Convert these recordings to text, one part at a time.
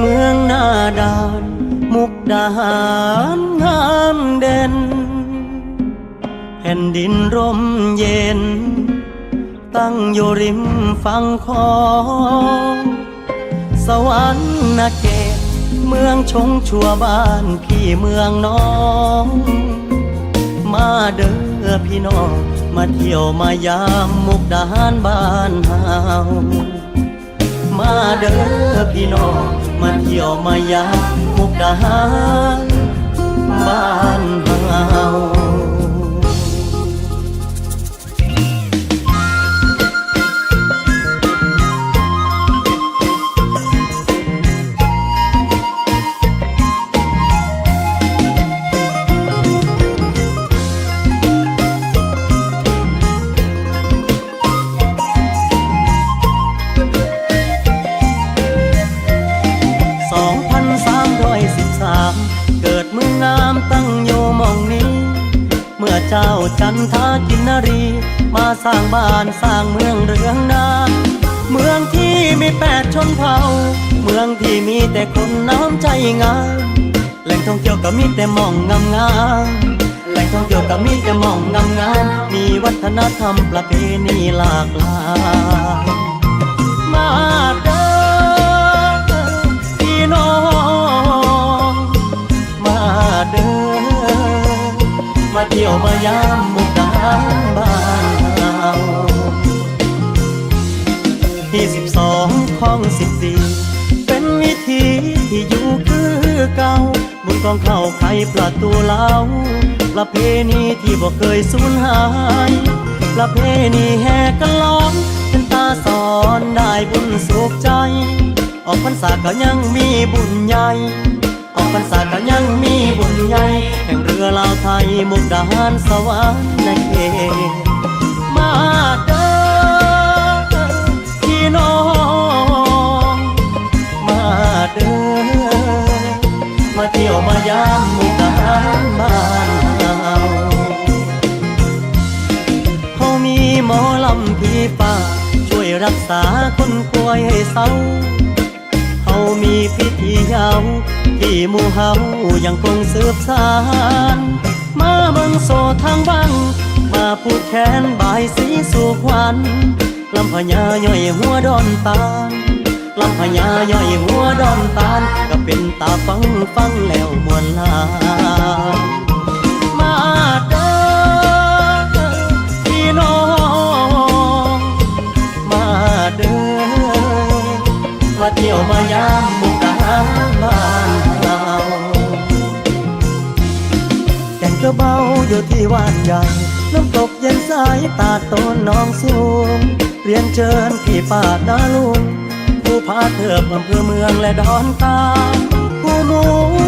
เมืองหน้าด่าน มุกดาหารงามเด่น แผ่นดินร่มเย็น ตั้งอยู่ริมฝั่งคลองสวรรค์นาเกตเมืองชงชัวบ้านพี่เมืองน้อง มาเด้อพี่น้อง มาเที่ยวมายามมุกดาหารบ้านเฮา มาเด้อพี่น้องมาเที่ยวมายามมุกดาหารบ้านเฮา เจ้าจันทากินนรี มาสร้างบ้านสร้างเมืองเรืองนา เมืองที่มีแปดชนเผ่า เมืองที่มีแต่คนน้ำใจงามแหล่งท่องเที่ยวก็มีแต่มองงามงามแหล่งท่องเที่ยวก็มีแต่มองงามงามมีวัฒนธรรมประเพณีหลากหลายมาเด้ มาเที่ยวมายามมุกดาบ้านเฮาที่สิบสองของสิบสี่เป็นวิธีที่อยู่คือเก่าบุญกองเข้าไขประตูเล้าประเพณีที่บ่เคยสูญหาย ประเพณีแห่กันล้อมเป็นตาสอนได้บุญสุขใจ ออกพรรษาก็ยังมีบุญใหญ่ ออกพรรษาก็ยังมีบุญใหญ่ อลาวไทยมุกดาหารสวรรค์ในเขตมาเด้อพี่น้อง มาเด้อมาเที่ยวมายามมุกดาหารบ้านเฮาเขามีหมอลำพี่ป่าช่วยรักษาคนป่วยให้เศร้าเขามีพิธียาว มู่เฮายังคงสืบสาน มาเมืองโซทางบ้างมาพูดแค้นบายสีสุขวันลำพญาย่อยหัวดอนตาลลำพญาย่อยหัวดอนตาลก็เป็นตาฟังฟังแล้วมวนลา เบาอยู่ที่วาดใหญ่ น้ำตกเย็นสายตาโตนน้องสูง เรียนเชิญพี่ป้านาลุง ผู้พาเถิบอำเภอเมืองและดอนตาผู้หมู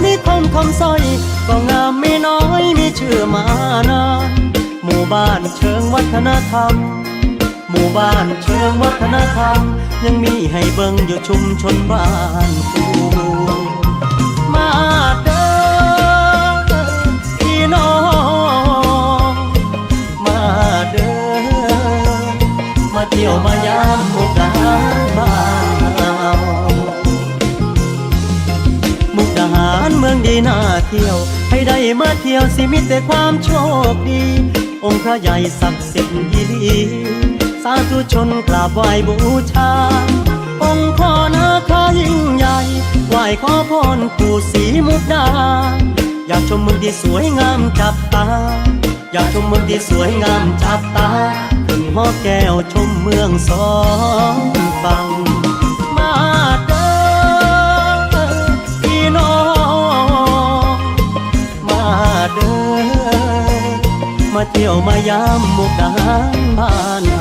นิคมคำสร้อยก็งามไม่น้อยมีชื่อมานานหมู่บ้านเชิงวัฒนธรรม หมู่บ้านเชิงวัฒนธรรม ยังมีให้เบิ่งอยู่ชุมชนบ้านกูมาเด ดีน่าเที่ยว ให้ได้มาเที่ยวสิมีแต่ความโชคดี องค์พระใหญ่ศักดิ์สิทธิ์ยีดีสาธุชนกราบไหว้บูชา องค์พ่อนาคายิ่งใหญ่ไหว้ขอพรปู่ศรีมุกดา อยากชมเมืองที่สวยงามจับตา อยากชมเมืองที่สวยงามจับตาขึ้นหอแก้วชมเมืองสองฝั่ง เที่ยวมายามมุกดาหารบ้าน